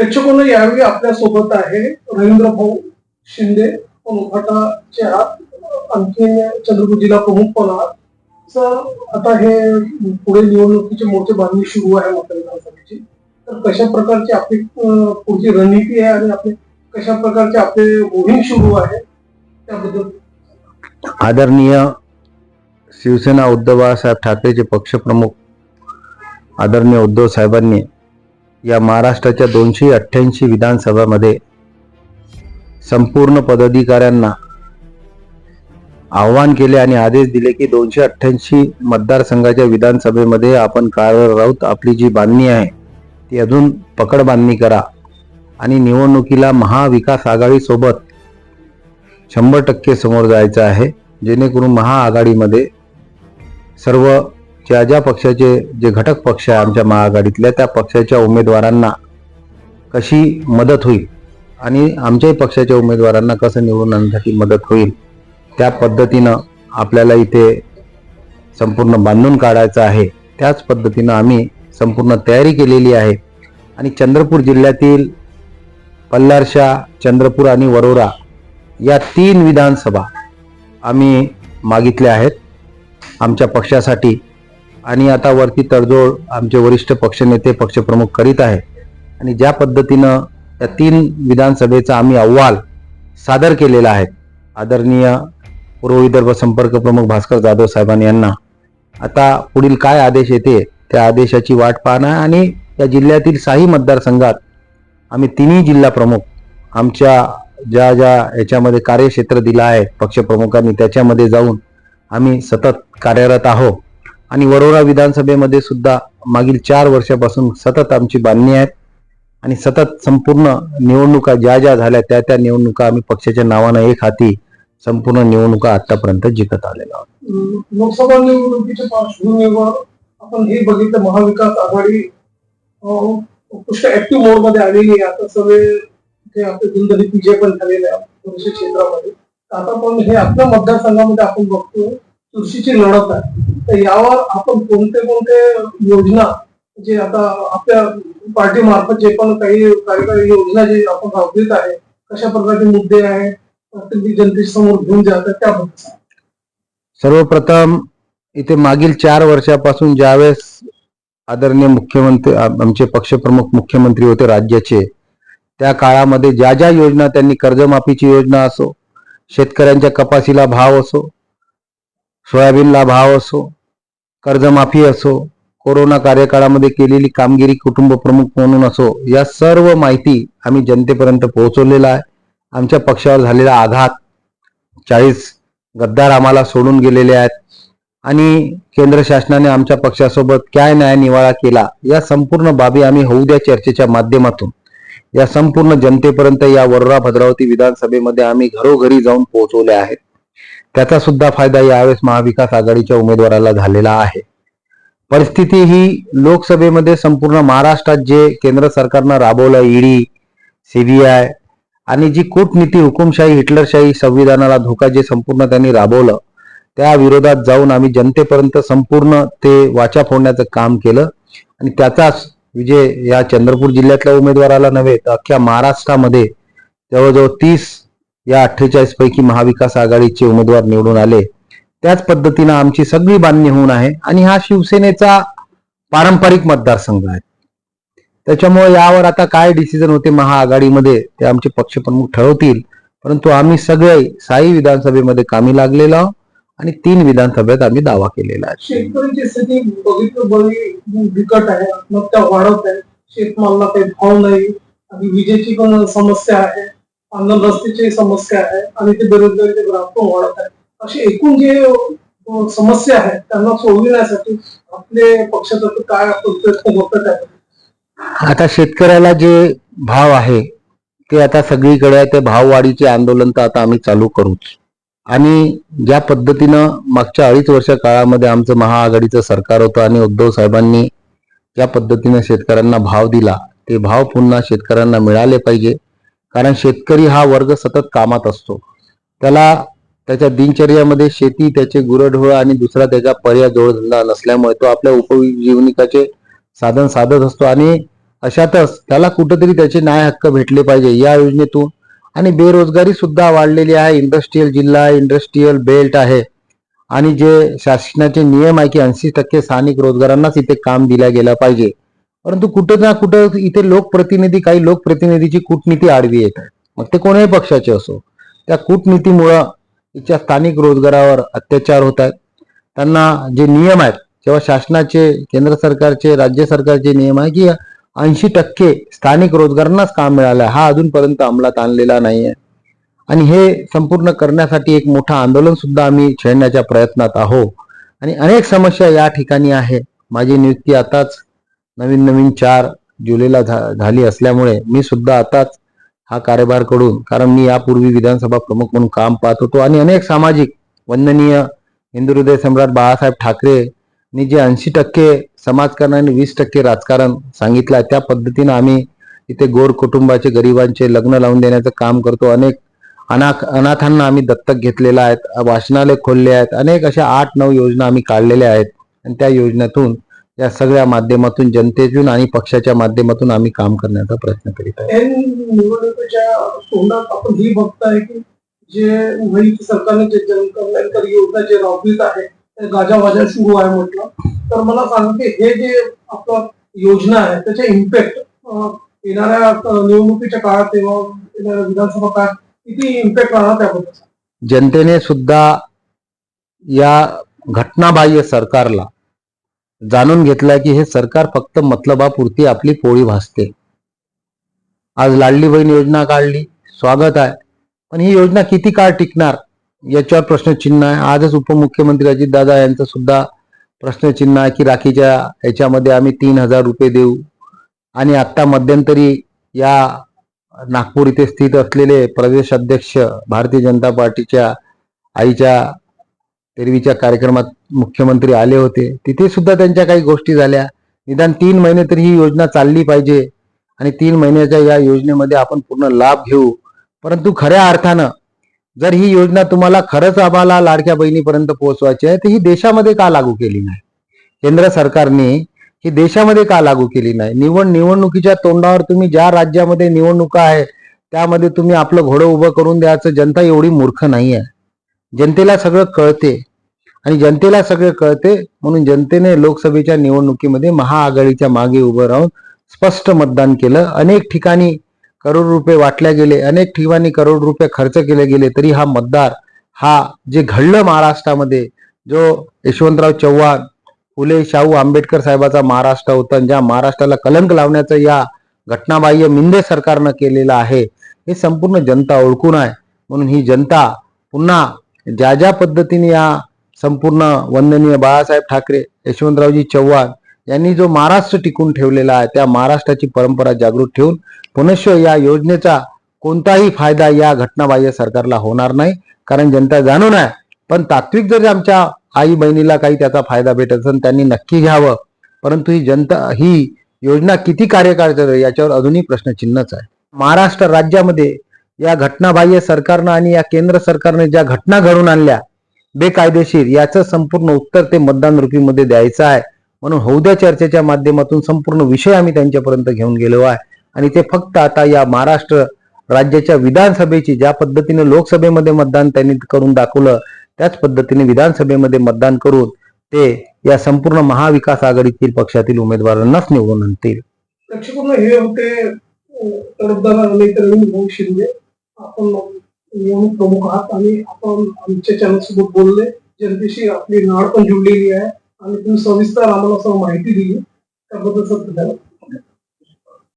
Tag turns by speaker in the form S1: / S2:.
S1: प्रेक्षकांना यावेळी आपल्यासोबत आहे रवींद्र भाऊ शिंदे उभाटाचे आहात. आणखीन चंद्रपूर जिल्हा प्रमुख पण आहात? सर आता हे पुढे निवडणुकीचे मोठे बांधणी सुरू आहे मतदारसंघाची. तर कशा प्रकारची आपली पुढची रणनीती आहे आणि आपली कशा प्रकारचे आपले मोहीम सुरू आहे त्याबद्दल?
S2: आदरणीय शिवसेना उद्धव बाळासाहेब ठाकरेचे पक्षप्रमुख आदरणीय उद्धव साहेबांनी या महाराष्ट्राच्या दोनशे अठ्ठ्याऐंशी विधानसभामध्ये संपूर्ण पदाधिकाऱ्यांना आव्हान केले आणि आदेश दिले की दोनशे अठ्ठ्याऐंशी मतदारसंघाच्या विधानसभेमध्ये आपण कार्यरत राहूत. आपली जी बांधणी आहे ती अजून पकड बांधणी करा आणि निवडणुकीला महाविकास आघाडीसोबत शंभर टक्के समोर जायचं आहे. जेणेकरून महाआघाडीमध्ये सर्व ज्या ज्या पक्षाचे जे घटक पक्ष आहे आमच्या महाआघाडीतल्या त्या पक्षाच्या उमेदवारांना कशी मदत होईल आणि आमच्याही पक्षाच्या उमेदवारांना कसं निवडून आणण्यासाठी मदत होईल त्या पद्धतीनं आपल्याला इथे संपूर्ण बांधून काढायचं आहे. त्याच पद्धतीनं आम्ही संपूर्ण तयारी केलेली आहे. आणि चंद्रपूर जिल्ह्यातील पल्लारशा चंद्रपूर आणि वरोरा या तीन विधानसभा आम्ही मागितल्या आहेत आमच्या पक्षासाठी. आणि आता वरती तडजोड आमचे वरिष्ठ पक्षनेते पक्षप्रमुख करीत आहे. आणि ज्या पद्धतीनं त्या तीन विधानसभेचा आम्ही अहवाल सादर केलेला आहे आदरणीय पूर्व विदर्भ संपर्क प्रमुख भास्कर जाधव साहेबांनी यांना आता पुढील काय आदेश येते त्या आदेशाची वाट पाहणं आहे आणि या जिल्ह्यातील साही मतदारसंघात आम्ही तिन्ही जिल्हा प्रमुख आमच्या ज्या ज्या याच्यामध्ये कार्यक्षेत्र दिलं आहे पक्षप्रमुखांनी त्याच्यामध्ये जाऊन आम्ही सतत कार्यरत आहोत. आणि वरोरा विधानसभेमध्ये सुद्धा मागील चार वर्षापासून सतत आमची बांधणी आहेत. आणि सतत संपूर्ण निवडणुका ज्या ज्या झाल्या त्या त्या निवडणुका आम्ही पक्षाच्या नावानं एक हाती संपूर्ण निवडणुका आतापर्यंत जिंकत आलेलो आहोत.
S1: लोकसभा निवडणुकीच्या पार्श्वभूमीवर आपण हे बघितलं महाविकास आघाडी अं, ऍक्टिव्ह मोडमध्ये आलेली आहे. आता सगळे ते आपले दिलदलित विजय पण झालेले आहे बऱ्याचशा क्षेत्रामध्ये. आता पण हे आपल्या मतदारसंघामध्ये आपण बघतो चुरशीची लढत आहे. तर यावर आपण कोणते कोणते योजना जे आता आपल्या पार्टी मार्फत जे पण काही कार्यकारी योजना जे आपण राबवित आहे कशा प्रकारचे मुद्दे आहे जनतेसमोर घेऊन जातात त्याबद्दल.
S2: सर्वप्रथम इथे मागील चार वर्षापासून ज्यावेळेस आदरणीय मुख्यमंत्री आमचे पक्षप्रमुख मुख्यमंत्री होते राज्याचे त्या काळामध्ये ज्या ज्या योजना त्यांनी कर्जमाफीची योजना असो शेतकऱ्यांच्या कपाशीला भाव असो सोयाबीनला भाव असो कर्जमाफी असो कोरोना कार्यकाळामध्ये केलेली कामगिरी कुटुंब प्रमुख म्हणून असो या सर्व माहिती आम्ही जनतेपर्यंत पोहोचवलेला आहे. आमच्या पक्षावर झालेला आघात चाळीस गद्दार आम्हाला सोडून गेलेले आहेत. आणि केंद्र शासनाने आमच्या पक्षासोबत काय न्याय निवाळा केला या संपूर्ण बाबी आम्ही होऊ द्या चर्चेच्या माध्यमातून. या संपूर्ण जनतेपर्यंत या वरोरा भद्रावती विधानसभेमध्ये आम्ही घरोघरी जाऊन पोहोचवले आहेत. त्याचा सुद्धा फायदा यावेळेस महाविकास आघाडीच्या उमेदवाराला झालेला आहे. परिस्थिती ही लोकसभेमध्ये संपूर्ण महाराष्ट्रात जे केंद्र सरकारनं राबवलं ईडी सीबीआय आणि जी कूटनीती हुकुमशाही हिटलरशाही संविधानाला धोका जे संपूर्ण त्यांनी राबवलं त्या विरोधात जाऊन आम्ही जनतेपर्यंत संपूर्ण ते वाचा फोडण्याचं काम केलं आणि त्याचाच विजय या चंद्रपूर जिल्ह्यातल्या उमेदवाराला नव्हे तर अख्ख्या महाराष्ट्रामध्ये जवळजवळ तीस या अठ्ठेचाळीस पैकी महाविकास आघाडीचे उमेदवार निवडून आले. त्याच पद्धतीनं आमची सगळी बांधणी होऊन आहे आणि हा शिवसेनेचा पारंपरिक मतदारसंघ आहे. त्याच्यामुळे यावर आता काय डिसिजन होते महाआघाडीमध्ये ते आमचे पक्षप्रमुख ठरवतील. परंतु आम्ही सगळे साई विधानसभेमध्ये कामी लागलेलो आहोत आणि तीन विधानसभेत आम्ही दावा केलेला आहे.
S1: शेतकऱ्यांची स्थिती बघितलं बिकट आहे आत्महत्या वाढत आहे शेतमालला काही भाव नाही आणि विजेची पण समस्या आहे. अन्न रस्त्याची समस्या आहे आणि ते बेरोजगारीचे ग्राफ पण वाढत आहे. अशी एकूण जे समस्या आहेत त्यांना सोडविण्यासाठी आपले पक्षातर्फे काय आपण प्रयत्न होतात आहे
S2: आता शेतकऱ्याला जे भाव आहे ते आता सगळीकडे आहे ते भाववाढीचे आंदोलन तर आता आम्ही चालू करूच. आणि ज्या पद्धतीनं मागच्या अडीच वर्ष काळामध्ये आमचं महाआघाडीचं सरकार होतं आणि उद्धव साहेबांनी ज्या पद्धतीनं शेतकऱ्यांना भाव दिला ते भाव पुन्हा शेतकऱ्यांना मिळाले पाहिजे. कारण शेतकरी हा वर्ग सतत कामात असतो. त्याला त्याच्या दिनचर्यामध्ये शेती त्याचे गुरढोळ आणि दुसरा त्याचा पर्याय जोडधंदा नसल्यामुळे तो आपल्या उपजीवनिकाचे साधन साधत असतो आणि अशातच त्याला कुठंतरी त्याचे न्याय हक्क भेटले पाहिजे या योजनेतून. आणि बेरोजगारी सुद्धा वाढलेली आहे. इंडस्ट्रीयल जिल्हा इंडस्ट्रीयल बेल्ट आहे. आणि जे शासनाचे नियम आहे की ऐंशी टक्के स्थानिक रोजगारांनाच इथे काम दिल्या गेलं पाहिजे. परंतु कुठं ना कुठं इथे लोकप्रतिनिधी काही लोकप्रतिनिधीची कूटनीती आडवी येत आहे. मग ते कोणत्याही पक्षाचे असो त्या कूटनीतीमुळं इथच्या स्थानिक रोजगारावर अत्याचार होत आहेत. त्यांना जे नियम आहेत जेव्हा शासनाचे केंद्र सरकारचे राज्य सरकारचे नियम आहे की ऐंशी टक्के स्थानिक रोजगारांनाच काम मिळालं आहे हा अजूनपर्यंत अंमलात आणलेला नाही आहे. आणि हे संपूर्ण करण्यासाठी एक मोठं आंदोलन सुद्धा आम्ही छेडण्याच्या प्रयत्नात आहोत. आणि अनेक समस्या या ठिकाणी आहे. माझी नियुक्ती आताच नवीन नवीन चार जुलैला झा- झाली असल्यामुळे मी सुद्धा आताच हा कार्यभारकडून कारण मी यापूर्वी विधानसभा प्रमुख म्हणून काम पाहत होतो आणि अनेक सामाजिक वंदनीय हिंदू हृदय सम्राट बाळासाहेब ठाकरे नी जे ऐंशी टक्के समाजकारण आणि वीस टक्के राजकारण सांगितलं आहे त्या पद्धतीनं आम्ही इथे गोर कुटुंबाचे गरिबांचे लग्न लावून देण्याचं काम करतो. अनेक अनाथ अनाथांना आम्ही दत्तक घेतलेला आहेत वाचनालय खोलले आहेत अनेक अशा आठ नऊ योजना आम्ही काढलेल्या आहेत. आणि त्या योजनेतून या सगळ्या माध्यमातून जनतेतून आणि पक्षाच्या माध्यमातून आम्ही काम करण्याचा प्रयत्न करीत आहे.
S1: निवडणुकीच्या तोंडात आपण ही बघताय की जे माहिती सरकारने जे जनकल्याणकारी योजना जे राबवित आहे गाजावाजा सुरू आहे म्हटलं. तर मला सांगा की हे जे आपलं योजना आहे त्याचे इम्पॅक्ट येणाऱ्या निवडणुकीच्या काळात येणाऱ्या विधानसभा काळात किती इम्पॅक्ट राहणार त्याबद्दल?
S2: जनतेने सुद्धा या घटनाबाह्य सरकारला जाणून घेतला की हे सरकार फक्त मतलबापुरती आपली पोळी भासते. आज लाडली बहीण योजना काढली स्वागत आहे. पण ही योजना किती काळ टिकणार? याच्यावर प्रश्नचिन्ह आहे. आजच उपमुख्यमंत्री अजितदादा यांचं सुद्धा प्रश्नचिन्ह आहे की राखीच्या याच्यामध्ये आम्ही तीन हजार रुपये देऊ. आणि आत्ता मध्यंतरी या नागपूर इथे स्थित असलेले प्रदेश अध्यक्ष भारतीय जनता पार्टीच्या आईच्या तेरवीच्या कार्यक्रमात मुख्यमंत्री आले होते. तिथे सुद्धा त्यांच्या काही गोष्टी झाल्या. निदान तीन महिने तरी ही योजना चालली पाहिजे आणि तीन महिन्याच्या या योजनेमध्ये आपण पूर्ण लाभ घेऊ. परंतु खऱ्या अर्थानं जर ही योजना तुम्हाला खरंच आम्हाला लाडक्या बहिणीपर्यंत पोहोचवायची आहे तर ही देशामध्ये का लागू केली नाही? केंद्र सरकारने ही देशामध्ये का लागू केली नाही? निवड निवडणुकीच्या तोंडावर तुम्ही ज्या राज्यामध्ये निवडणुका आहे त्यामध्ये तुम्ही आपलं घोडं उभं करून द्यायचं जनता एवढी मूर्ख नाही आहे जनतेला सगळं कळते आणि जनतेला सगळं कळते म्हणून जनतेने लोकसभेच्या निवडणुकीमध्ये महाआघाडीच्या मागे उभं राहून स्पष्ट मतदान केलं. अनेक ठिकाणी करोड रुपये वाटल्या गेले अनेक ठिकाणी करोड रुपये खर्च केले गेले तरी हा मतदार हा जे घडलं महाराष्ट्रामध्ये जो यशवंतराव चव्हाण फुले शाहू आंबेडकर साहेबाचा महाराष्ट्र होता आणि ज्या महाराष्ट्राला कलंक लावण्याचं या घटनाबाह्य मिंदे सरकारनं केलेलं आहे हे संपूर्ण जनता ओळखून आहे. म्हणून ही जनता पुन्हा ज्या ज्या पद्धतीने या संपूर्ण वंदनीय बाळासाहेब ठाकरे यशवंतरावजी चव्हाण यांनी जो महाराष्ट्र टिकून ठेवलेला आहे त्या महाराष्ट्राची परंपरा जागृत ठेवून पुनश्च या योजनेचा कोणताही फायदा या घटनाबाह्य सरकारला होणार नाही. कारण जनता जाणून आहे पण तात्विक जर आमच्या आई बहिणीला काही त्याचा फायदा भेटत असेल त्यांनी नक्की घ्यावं. परंतु ही जनता ही योजना किती कार्यकाळ याच्यावर अजूनही प्रश्नचिन्हच आहे. महाराष्ट्र राज्यामध्ये या घटनाबाह्य सरकारनं आणि या केंद्र सरकारने ज्या घटना घडून आणल्या बेकायदेशीर याचं संपूर्ण उत्तर ते मतदान रुपीमध्ये द्यायचं आहे. म्हणून हौद्या चर्चेच्या माध्यमातून संपूर्ण विषय आम्ही त्यांच्यापर्यंत घेऊन गेलो आहे. आणि ते फक्त आता या महाराष्ट्र राज्याच्या विधानसभेची ज्या पद्धतीने लोकसभेमध्ये मतदान त्यांनी करून दाखवलं त्याच पद्धतीने विधानसभेमध्ये मतदान करून ते या संपूर्ण महाविकास आघाडीतील पक्षातील उमेदवारांनाच निवडून आणतील.
S1: हे होते आपण नियमित प्रमुख आहात आणि आपण आमच्या चॅनल सोबत बोलले. जनतेशी आपली नाळ पण जुळलेली आहे आणि तुम्ही सविस्तर आम्हाला सर्व माहिती दिली. त्याबद्दल सर धन्यवाद.